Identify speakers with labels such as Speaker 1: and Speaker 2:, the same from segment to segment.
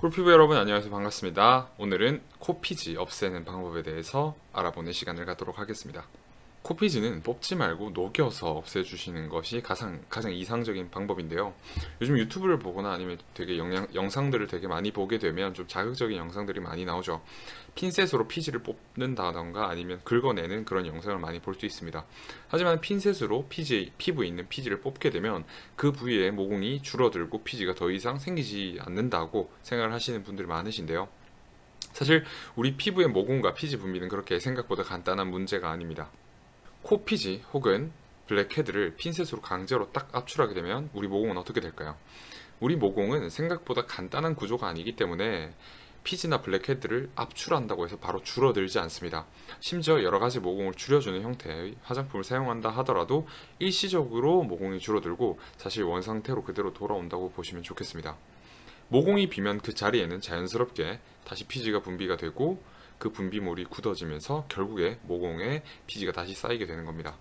Speaker 1: 꿀피부 여러분 안녕하세요. 반갑습니다. 오늘은 코피지 없애는 방법에 대해서 알아보는 시간을 갖도록 하겠습니다 코피지는 뽑지 말고 녹여서 없애주시는 것이 가장, 가장 이상적인 방법인데요. 요즘 유튜브를 보거나 아니면 되게 영양, 영상들을 되게 많이 보게 되면 좀 자극적인 영상들이 많이 나오죠. 핀셋으로 피지를 뽑는다던가 아니면 긁어내는 그런 영상을 많이 볼 수 있습니다. 하지만 핀셋으로 피지, 피부에 있는 피지를 뽑게 되면 그 부위에 모공이 줄어들고 피지가 더 이상 생기지 않는다고 생각을 하시는 분들이 많으신데요. 사실 우리 피부의 모공과 피지 분비는 그렇게 생각보다 간단한 문제가 아닙니다 코피지 혹은 블랙헤드를 핀셋으로 강제로 딱 압출하게 되면 우리 모공은 어떻게 될까요? 우리 모공은 생각보다 간단한 구조가 아니기 때문에 피지나 블랙헤드를 압출한다고 해서 바로 줄어들지 않습니다. 심지어 여러 가지 모공을 줄여주는 형태의 화장품을 사용한다 하더라도 일시적으로 모공이 줄어들고 사실 원상태로 그대로 돌아온다고 보시면 좋겠습니다. 모공이 비면 그 자리에는 자연스럽게 다시 피지가 분비가 되고 그 분비물이 굳어지면서 결국에 모공에 피지가 다시 쌓이게 되는 겁니다.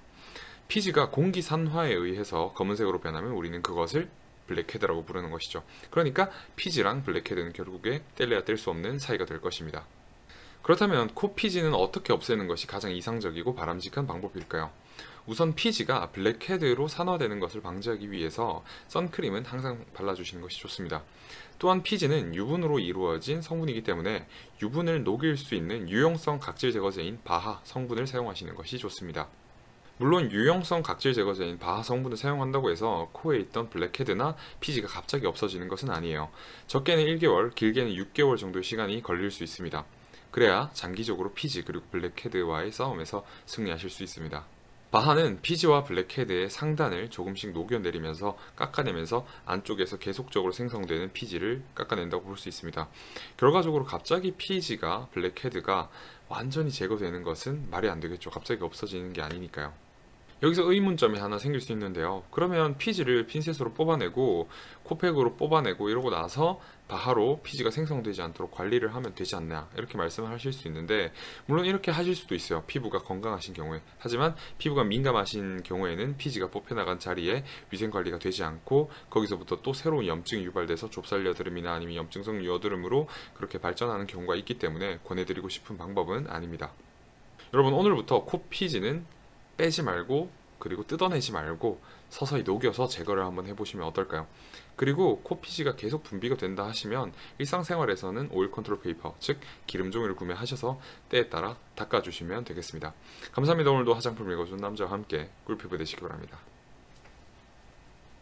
Speaker 1: 피지가 공기 산화에 의해서 검은색으로 변하면 우리는 그것을 블랙헤드라고 부르는 것이죠. 그러니까 피지랑 블랙헤드는 결국에 뗄래야 뗄 수 없는 사이가 될 것입니다. 그렇다면 코 피지는 어떻게 없애는 것이 가장 이상적이고 바람직한 방법일까요? 우선 피지가 블랙헤드로 산화되는 것을 방지하기 위해서 선크림은 항상 발라주시는 것이 좋습니다. 또한 피지는 유분으로 이루어진 성분이기 때문에 유분을 녹일 수 있는 유용성 각질 제거제인 바하 성분을 사용하시는 것이 좋습니다. 물론 유용성 각질 제거제인 바하 성분을 사용한다고 해서 코에 있던 블랙헤드나 피지가 갑자기 없어지는 것은 아니에요. 적게는 1개월, 길게는 6개월 정도의 시간이 걸릴 수 있습니다. 그래야 장기적으로 피지 그리고 블랙헤드와의 싸움에서 승리하실 수 있습니다. 바하는 피지와 블랙헤드의 상단을 조금씩 녹여내리면서 깎아내면서 안쪽에서 계속적으로 생성되는 피지를 깎아낸다고 볼 수 있습니다. 결과적으로 갑자기 피지가 블랙헤드가 완전히 제거되는 것은 말이 안 되겠죠. 갑자기 없어지는 게 아니니까요. 여기서 의문점이 하나 생길 수 있는데요. 그러면 피지를 핀셋으로 뽑아내고 코팩으로 뽑아내고 이러고 나서 바하로 피지가 생성되지 않도록 관리를 하면 되지 않나 이렇게 말씀을 하실 수 있는데 물론 이렇게 하실 수도 있어요. 피부가 건강하신 경우에 하지만 피부가 민감하신 경우에는 피지가 뽑혀나간 자리에 위생관리가 되지 않고 거기서부터 또 새로운 염증이 유발돼서 좁쌀 여드름이나 아니면 염증성 여드름으로 그렇게 발전하는 경우가 있기 때문에 권해드리고 싶은 방법은 아닙니다. 여러분 오늘부터 코 피지는 빼지 말고 그리고 뜯어내지 말고 서서히 녹여서 제거를 한번 해보시면 어떨까요? 그리고 코피지가 계속 분비가 된다 하시면 일상생활에서는 오일 컨트롤 페이퍼, 즉 기름 종이를 구매하셔서 때에 따라 닦아주시면 되겠습니다. 감사합니다. 오늘도 화장품 읽어준 남자와 함께 꿀피부 되시기 바랍니다.